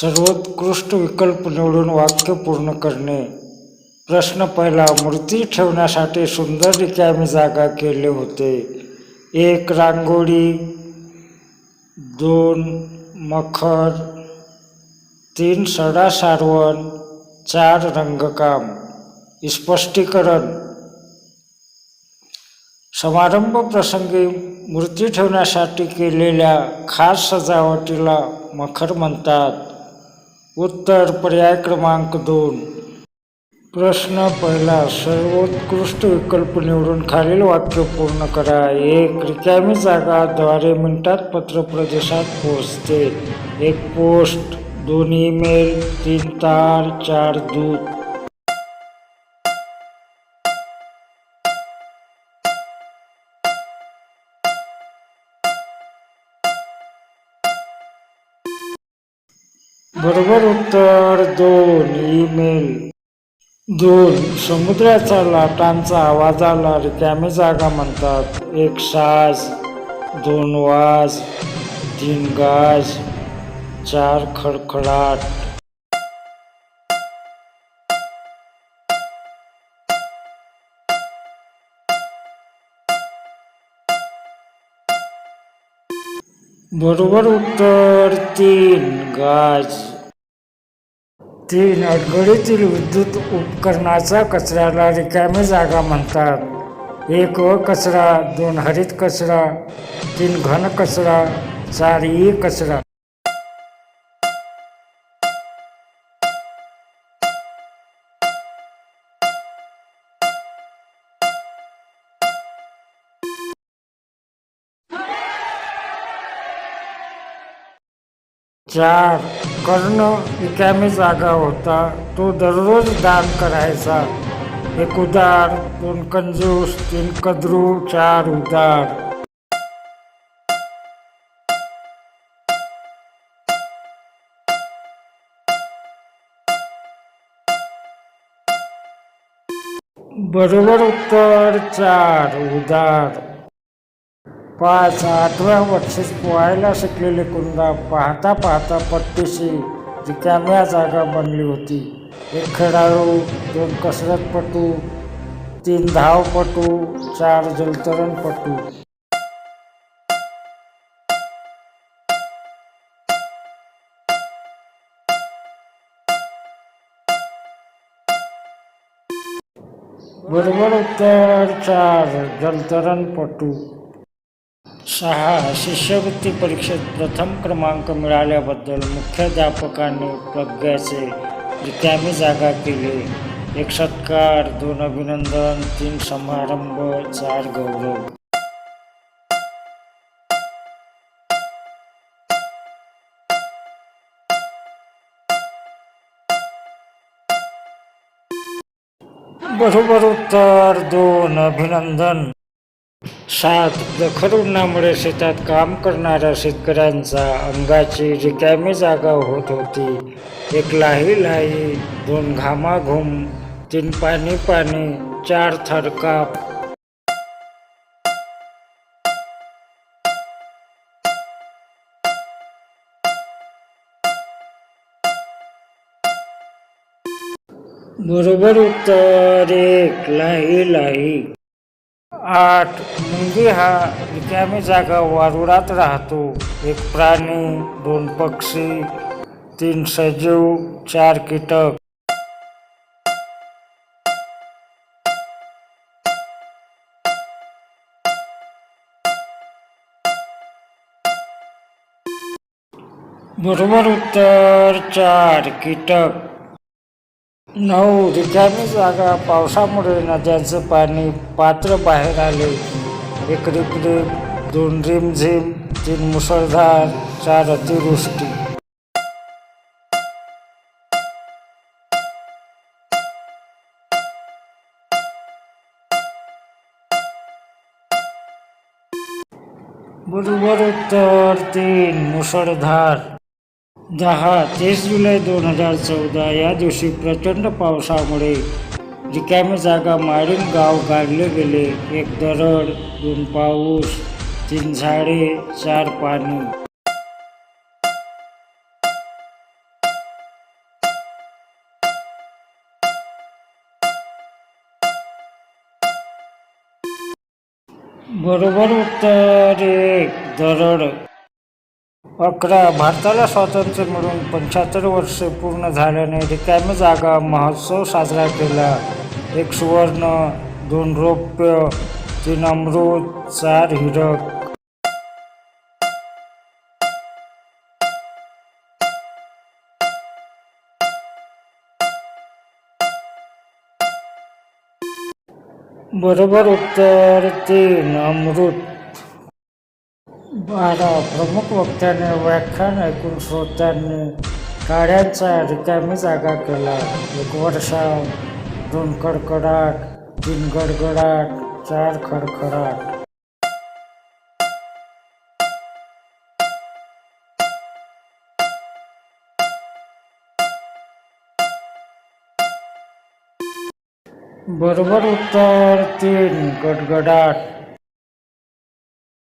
सर्वोत्कृष्ट विकल्प निवडून वाक्य पूर्ण करणे. प्रश्न पहिला मूर्ती ठेवण्यासाठी सुंदर रिकामी जागा केले होते. एक रांगोळी दोन मखर तीन सडा सारवण चार रंगकाम. स्पष्टीकरण. समारंभ प्रसंगी मूर्ती ठेवण्यासाठी केलेल्या खास सजावटीला मखर म्हणतात. उत्तर पर्याय क्रमांक दोन. प्रश्न पहिला सर्वोत्कृष्ट विकल्प निवडून खालील वाक्य पूर्ण करा. एक रिकामी जागा द्वारे मिनिटात पत्र प्रदेशात पोहोचते. एक पोस्ट दोन ईमेल तीन तार चार दूत. बरोबर उत्तर दोन ईमेल. दोन समुद्राचा लाटांचा आवाजाला रिकामी जागा म्हणतात. एक साज दोन वाज तीन गाज चार खडखडाट. बरोबर उत्तर तीन. गाज. तीन. अडगडीतील विद्युत उपकरणाचा कचऱ्याला रिकामी जागा म्हणतात. एक व कचरा दोन हरित कचरा तीन घन कचरा चार ई कचरा. चार कर्ण रिकामी जागा होता. तो दररोज दान करायचा. एक उदार दोन कंजूस तीन कद्रू चार उदार. बरोबर उत्तर चार उदार. पाच आठव्या वर्षीच पोहायला शिकलेले कुंदा पाहता पाहता पट्टीशी रिकाम्या जागा बनली होती. एक खेळाडू दोन कसरतपटू तीन धावपटू चार जलतरणपटू. बरोबर उत्तर चार जलतरणपटू. सहा शिष्यवृत्ती परीक्षेत प्रथम क्रमांक मिळाल्याबद्दल मुख्याध्यापकांनी प्रज्ञाचे रिकामी जागा केली. एक सत्कार दोन अभिनंदन तीन समारंभ चार गौरव. बरोबर उत्तर दोन अभिनंदन. सात प्रखर उन्हामुळे शेतात काम करणाऱ्या शेतकऱ्यांचा अंगाची रिकामी जागा होत होती. एक लाही लाही दोन घामाघूम तीन पाणी पाणी चार थरकाप बरोबर उत्तर एक लाही लाही आठ. मुंगी हा रिकामी जागा वारुळात राहतो. एक प्राणी दोन पक्षी तीन सजीव चार कीटक. बरोबर उत्तर चार कीटक. नऊ रिकामी जागा. पावसामुळे नद्यांचं पाणी पात्र बाहेर आले. एक रिपरिप दोन रिमझिम तीन मुसळधार चार अतिवृष्टी. बरोबर उत्तर तीन मुसळधार. दहा तीस जुलै दोन हजार चौदा या दिवशी प्रचंड पावसामुळे रिकामी जागा माळीम गाव गाडले गेले. एक दरड दोन पाऊस तीन झाडे चार पाणी बरोबर उत्तर एक दरड. अकरा भारताला स्वातंत्र्य मिळून पंच्याहत्तर वर्षे पूर्ण झाल्याने रिकाम जागा महोत्सव साजरा केला. एक सुवर्ण दोन रौप्य तीन अमृत चार हिरक. बरोबर उत्तर तीन अमृत. प्रमुख वक्त्याने व्याख्यान ऐकून श्रोत्यांनी गाड्यांचा रिकामी जागा केला. एक वर्षा दोन कडकडाट तीन गडगडाट चार खडखडाट. बरोबर उत्तर तीन गडगडाट.